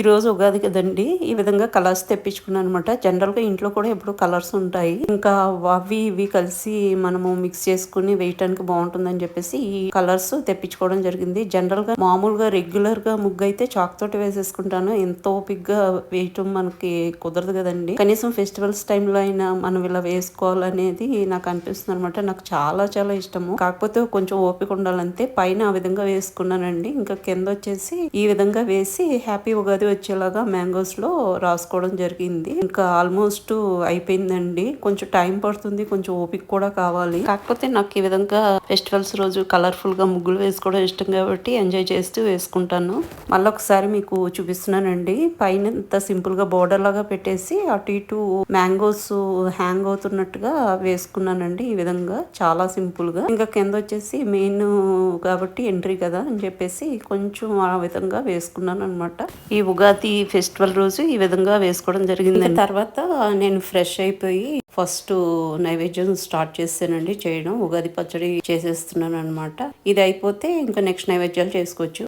ఈ రోజు ఉగాది కదండి. ఈ విధంగా కలర్స్ తెప్పించుకున్నాను అనమాట జనరల్గా ఇంట్లో కూడా ఎప్పుడు కలర్స్ ఉంటాయి. ఇంకా అవి ఇవి కలిసి మనము మిక్స్ చేసుకుని వేయటానికి బాగుంటుందని చెప్పేసి ఈ కలర్స్ తెప్పించుకోవడం జరిగింది. జనరల్గా మామూలుగా రెగ్యులర్గా ముగ్గు అయితే చాక్ తోటి వేసేసుకుంటాను. ఎంతో ఓపిక్గా వేయటం మనకి కుదరదు కదండి. కనీసం ఫెస్టివల్స్ టైంలో అయినా మనం ఇలా వేసుకోవాలనేది నాకు అనిపిస్తుంది అనమాట నాకు చాలా చాలా ఇష్టము. కాకపోతే కొంచెం ఓపిక ఉండాలంతే పైన ఆ విధంగా వేసుకున్నానండి. ఇంకా కింద వచ్చేసి ఈ విధంగా వేసి హ్యాపీ ఉగాది వచ్చేలాగా మ్యాంగోస్లో రాసుకోవడం జరిగింది. ఇంకా ఆల్మోస్ట్ అయిపోయిందండి. కొంచెం టైం పడుతుంది కొంచెం ఓపిక కూడా కావాలి. కాకపోతే నాకు ఈ విధంగా ఫెస్టివల్స్ రోజు కలర్ఫుల్గా ముగ్గులు వేసుకోవడం ఇష్టం కాబట్టి ఎంజాయ్ చేస్తూ వేసుకుంటాను. మళ్ళీ ఒకసారి మీకు చూపిస్తున్నానండి. పైన ఇంత సింపుల్గా బోర్డర్ లాగా పెట్టేసి అటు ఇటు మ్యాంగోస్ హ్యాంగ్ అవుతున్నట్టుగా వేసుకున్నానండి ఈ విధంగా చాలా సింపుల్గా ఇంకా కింద వచ్చేసి మెయిన్ కాబట్టి ఎంట్రీ కదా అని చెప్పేసి కొంచెం ఆ విధంగా వేసుకున్నాను అనమాట ఈ ఉగాది ఫెస్టివల్ రోజు ఈ విధంగా వేసుకోవడం జరిగింది తర్వాత నేను ఫ్రెష్ అయిపోయి ఫస్ట్ నైవేద్యం స్టార్ట్ చేసానండి చేయడం. ఉగాది పచ్చడి చేసేస్తున్నాను అనమాట ఇది అయిపోతే ఇంకా నెక్స్ట్ నైవేద్యాలు చేసుకోవచ్చు.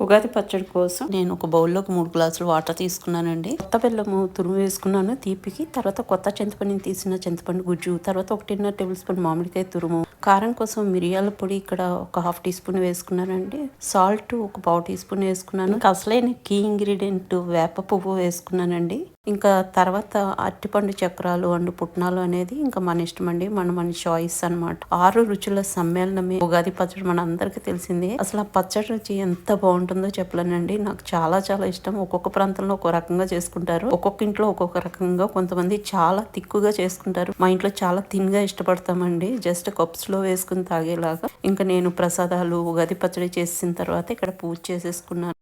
ఉగాది పచ్చడి కోసం నేను ఒక బౌల్లోకి మూడు గ్లాసులు వాటర్ తీసుకున్నానండి. కొత్త బెల్లము తురుము వేసుకున్నాను తీపికి. తర్వాత కొత్త చింతపండుని తీసిన చింతపండు గుజ్జు. తర్వాత ఒకటిన్నర టేబుల్ స్పూన్ మామిడికాయ తురుము. కారం కోసం మిరియాల పొడి ఇక్కడ ఒక హాఫ్ టీ స్పూన్ వేసుకున్నానండి. సాల్ట్ ఒక పావు టీ స్పూన్ వేసుకున్నాను. అసలైన కీ ఇంగ్రీడియంట్ వేప పువ్వు వేసుకున్నానండి. ఇంకా తర్వాత అట్టిపండు చక్రాలు అండ్ పుట్నాలు అనేది ఇంకా మన ఇష్టం అండి. మన మన చాయిస్ అనమాట ఆరు రుచుల సమ్మేళనమే ఉగాది పచ్చడి మన అందరికి తెలిసింది. అసలు ఆ పచ్చడి రుచి ఎంత బాగుంటుందో చెప్పలేనండి. నాకు చాలా చాలా ఇష్టం. ఒక్కొక్క ప్రాంతంలో ఒక్కొక్క రకంగా చేసుకుంటారు. ఒక్కొక్క ఇంట్లో ఒక్కొక్క రకంగా కొంతమంది చాలా తిక్కుగా చేసుకుంటారు. మా ఇంట్లో చాలా థిన్గా ఇష్టపడతామండి. జస్ట్ కప్స్లో వేసుకుని తాగేలాగా. ఇంకా నేను ప్రసాదాలు ఉగాది పచ్చడి చేసిన తర్వాత ఇక్కడ పూజ చేసేసుకున్నాను.